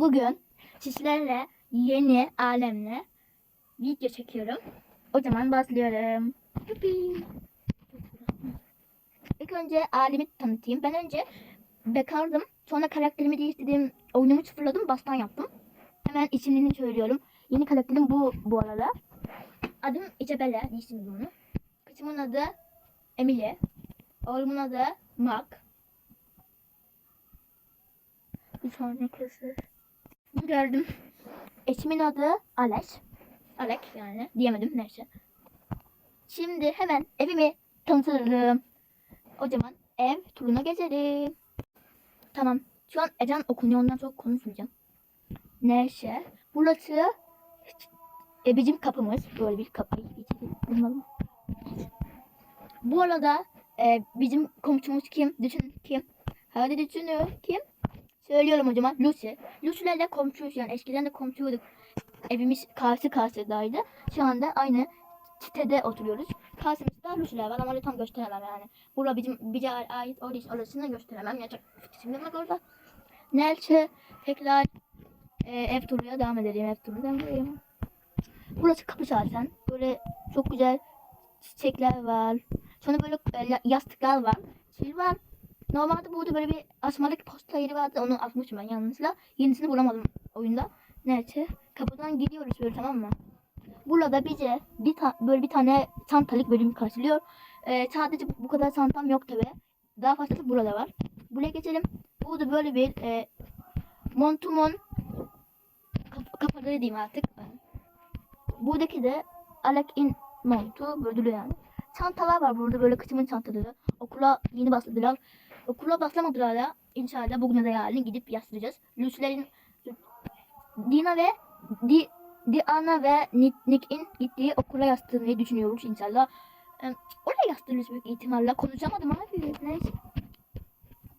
Bugün sizlerle yeni alemle video çekiyorum. O zaman başlıyorum. İlk önce alemi tanıtayım. Ben önce bekardım. Sonra karakterimi değiştirdim. Oyunumu sıfırladım. Bastan yaptım. Hemen isimlerini söylüyorum. Yeni karakterim bu bu arada. Adım Isabella. Değiştirdim bunu. Kızımın adı Emily. Oğlumun adı Mark. Bir tane kızı. Gördüm. Eşimin adı Alex. Alex yani. Diyemedim neyse. Şimdi hemen evimi tanıtırım. O zaman ev turuna gezelim. Tamam. Şu an ezan okunuyor ondan çok konuşmayacağım. Neyse. Burası e, bizim kapımız. Böyle bir kapı. Bilmiyorum. Bu arada e, bizim komşumuz kim? Düşün kim? Hadi düşünün kim? Söylüyorum o zaman Lucy. Lucy'lerle komşuyuz yani eskiden de komşuyduk. Evimiz karşı karşıdaydı. Şu anda aynı sitede oturuyoruz. Karşımızda Lucy'ler var ama öyle tam gösteremem yani. Burada bizim bize ait orası, orasını gösteremem. Yani şimdi bak orada. Neyse tekrar e, ev turuna devam edelim. Ev turuna devam edelim. Burası kapı zaten. Böyle çok güzel çiçekler var. Sonra böyle e, ya- yastıklar var. Şey var. Normalde burada böyle bir asmalık posta yeri vardı. Onu atmışım ben yanlışlıkla. Yenisini bulamadım oyunda. Neyse. Kapıdan gidiyoruz böyle tamam mı? Burada bize bir böyle bir tane çantalık bölüm karşılıyor. Ee, sadece bu, kadar çantam yok tabi. Daha fazlası burada var. Buraya geçelim. Burada böyle bir e, montumun kap- kapaları diyeyim artık. Buradaki de Alec in montu duruyor yani. Çantalar var burada böyle kıçımın çantaları. Okula yeni başladılar. Okula başlamadılar da inşallah bugün da yarın gidip yastıracağız. Lucy'lerin Dina ve Di, Diana ve Nick, Nick'in gittiği okula yastırmayı düşünüyoruz inşallah. Ee, oraya yastırırız büyük ihtimalle. Konuşamadım abi. Neyse.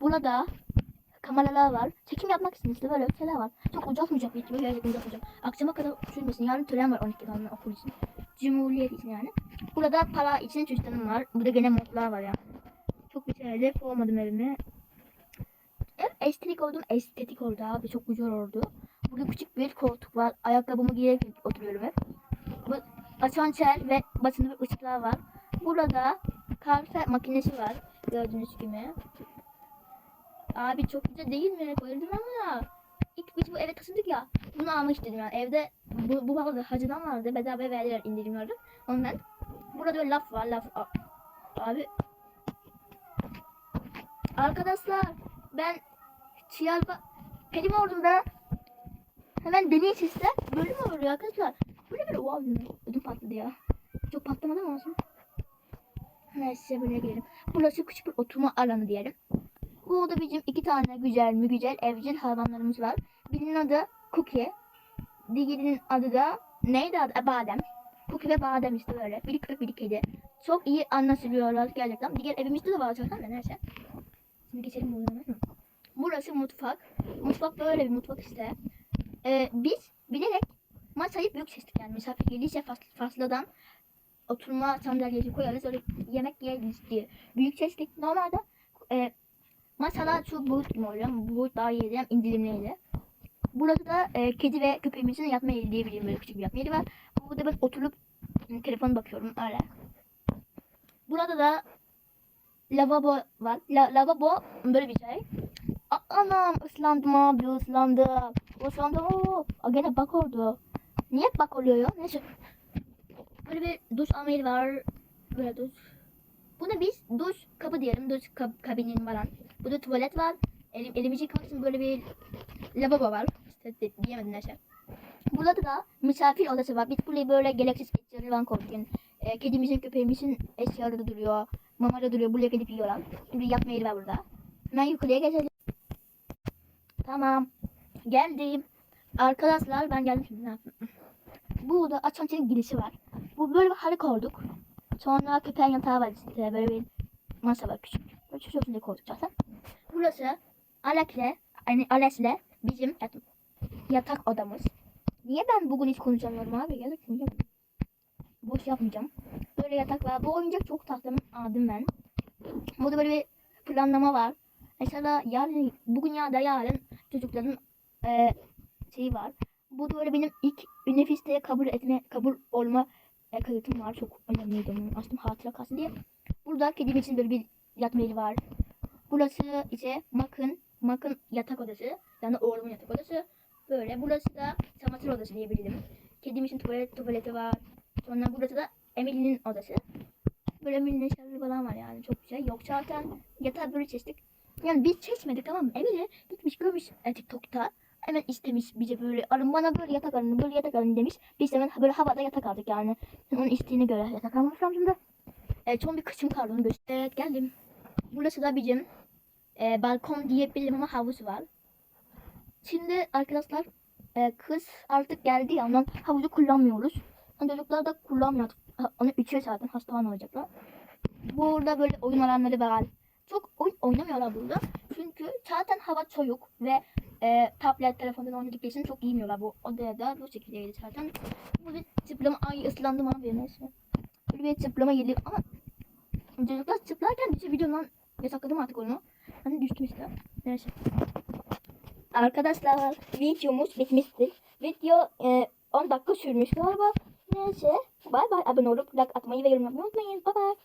Burada kameralar var. Çekim yapmak için işte böyle şeyler var. Çok uzatmayacak videoyu. Gerçekten uzatmayacağım. Akşama kadar sürmesin. Yarın tören var 12 tane okul için. Cumhuriyet için yani. Burada para için cüzdanım var. Burada gene modlar var yani. Bir şeyler olmadım evime. Ev estetik oldum. Estetik oldu abi. Çok güzel oldu. Burada küçük bir koltuk var. Ayakkabımı giyerek oturuyorum hep. Bu asansör ve basında bir ışıklar var. Burada kahve makinesi var. Gördüğünüz gibi. Abi çok güzel değil mi? Bayıldım buna. İlk biz bu eve taşındık ya. Bunu almak istedim yani. Evde bu, bu vardı. Hacıdan vardı. Bedava verdiler indirim vardı. Ondan. Burada böyle laf var. Laf. Abi. Arkadaşlar ben Çiyalba Pelim oldum da hemen deney sesle böyle mi oluyor arkadaşlar? Böyle böyle wow dedim. Ödüm patladı ya. Çok patlamadı mı olsun? Neyse buraya gelelim. Burası küçük bir oturma alanı diyelim. Burada bizim iki tane güzel mi güzel evcil hayvanlarımız var. Birinin adı Cookie. Diğerinin adı da neydi adı? Badem. Cookie ve Badem işte böyle. Biri köpek biri kedi. Çok iyi anlaşılıyorlar gerçekten. Diğer evimizde de var zaten de neyse. Şimdi geçelim buradan. hı. Burası mutfak. Mutfak böyle bir mutfak işte. Ee, biz bilerek masayı büyük seçtik yani misafir gelirse fas fasladan oturma sandalyesi koyarız öyle yemek yeriz diye büyük seçtik. Normalde e, masalar şu boyut mu oluyor? Boyut daha iyi hem indirimliydi. Burada da e, kedi ve köpeğimizin yatma yeri diyebilirim böyle küçük bir yatma yeri var. Burada ben oturup telefona bakıyorum öyle. Burada da lavabo var. La, lavabo böyle bir şey. A- Anam ıslandım abi ıslandım. Islandım. Oo. Aa, gene bak oldu. Niye bak oluyor ya? Neyse. Böyle bir duş alma yeri var. Böyle duş. Buna biz duş kabı diyelim. Duş kab kabinin falan. Burada tuvalet var. Elim, elimizi yıkamak için böyle bir lavabo var. İşte de, diyemedim neyse. Burada da misafir odası var. Biz buraya böyle gereksiz eşyaları falan koyduk. Yani, e, kedimizin köpeğimizin eşyaları duruyor. Mamaları duruyor. Buraya gidip yiyorlar. Şimdi yatma yeri var burada. Hemen yukarıya geçelim. Tamam. Geldim. Arkadaşlar ben geldim şimdi ne yapayım? Burada asansörün girişi var. Bu böyle bir halı koyduk. Sonra köpeğin yatağı var işte böyle bir masa var küçük. Böyle şu şekilde koyduk zaten. Burası Alek'le yani Ales'le bizim yat- yatak odamız. Niye ben bugün hiç konuşamıyorum abi? Yazık konuşamıyorum. Boş yapmayacağım. Böyle yatak var. Bu oyuncak çok tatlı. Aldım ben. Burada böyle bir planlama var. Mesela yarın, bugün ya da yarın çocukların e, şeyi var. Bu da böyle benim ilk üniversiteye kabul etme, kabul olma e, kayıtım var. Çok önemliydi onun. Aslında hatıra kalsın diye. Burada kedim için böyle bir yatma yeri var. Burası ise Mak'ın, Mak'ın yatak odası. Yani oğlumun yatak odası. Böyle. Burası da çamaşır odası diyebilirim. Kedim için tuvalet, tuvaleti var. Sonra burası da Emily'nin odası. Böyle Emily'nin eşyaları falan var yani. Çok güzel. Yok zaten yatağı böyle çeşitlik. Yani biz çeşmedik tamam mı? Emily gitmiş görmüş e, TikTok'ta. Hemen istemiş bize böyle alın bana böyle yatak alın böyle yatak alın demiş. Biz hemen böyle havada yatak aldık yani. Onun isteğine göre yatak almışım şimdi. E, son bir kışım kaldı onu göster. Evet geldim. Burası da bizim e, balkon diyebilirim ama havuz var. Şimdi arkadaşlar e, kız artık geldi ya ondan havuzu kullanmıyoruz. Çocuklar da kullanmıyor. Onu içiyor zaten hastane olacaklar. Burada böyle oyun alanları var. Çok oyun oynamıyorlar burada. Çünkü zaten hava soğuk ve e, tablet, telefondan oynadıkları için çok giymiyorlar bu odaya da bu şekildeydi zaten. Burada zıplama, ay ıslandım abi neyse. Böyle bir zıplama yeri ama çocuklar zıplarken bizi videodan yasakladım artık onu. Hani düştüm işte. Neyse. Arkadaşlar videomuz bitmiştir. Video e, 10 dakika sürmüş galiba. Neyse. Bay bay. Abone olup like atmayı ve yorum yapmayı unutmayın. Bay bay.